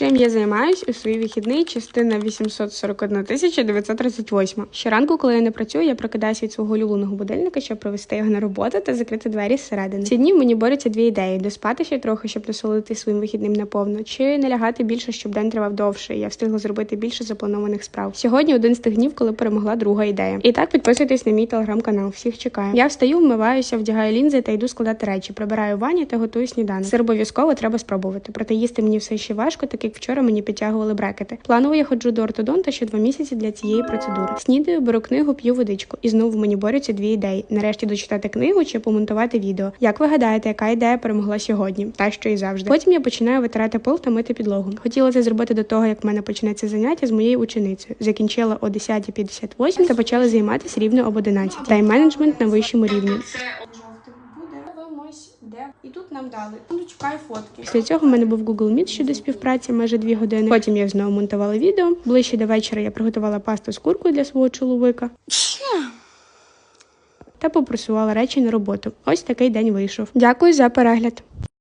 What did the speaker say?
Чим я займаюсь у свій вихідний, частина 841 тисяча 938. Щоранку, коли я не працюю, я прокидаюся від свого улюбленого будильника, щоб привести його на роботу та закрити двері зсередини. Ці дні мені борються дві ідеї: доспати ще трохи, щоб насолодити своїм вихідним наповно, чи не лягати більше, щоб день тривав довше. Я встигла зробити більше запланованих справ. Сьогодні один з тих днів, коли перемогла друга ідея. І так підписуйтесь на мій телеграм-канал. Всіх чекаю. Я встаю, вмиваюся, вдягаю лінзи та йду складати речі, прибираю ванні та готую сніданок. Сир обов'язково треба спробувати. Проте їсти мені все ще важко, так як вчора мені підтягували брекети. Планово я ходжу до ортодонта ще два місяці для цієї процедури. Снідаю, беру книгу, п'ю водичку. І знову мені борються дві ідеї: нарешті дочитати книгу чи помонтувати відео. Як ви гадаєте, яка ідея перемогла сьогодні? Та що і завжди. Потім я починаю витирати пил та мити підлогу. Хотіла це зробити до того, як в мене почнеться заняття з моєю ученицею. Закінчила о 10.58 та почала займатися рівно об 11. Тайм-менеджмент на вищому рівні. І тут нам дали. Ну, чекаю фотки. Після цього в мене був Google Meet щодо співпраці майже дві години. Потім я знову монтувала відео. Ближче до вечора я приготувала пасту з куркою для свого чоловіка. Та попросувала речі на роботу. Ось такий день вийшов. Дякую за перегляд.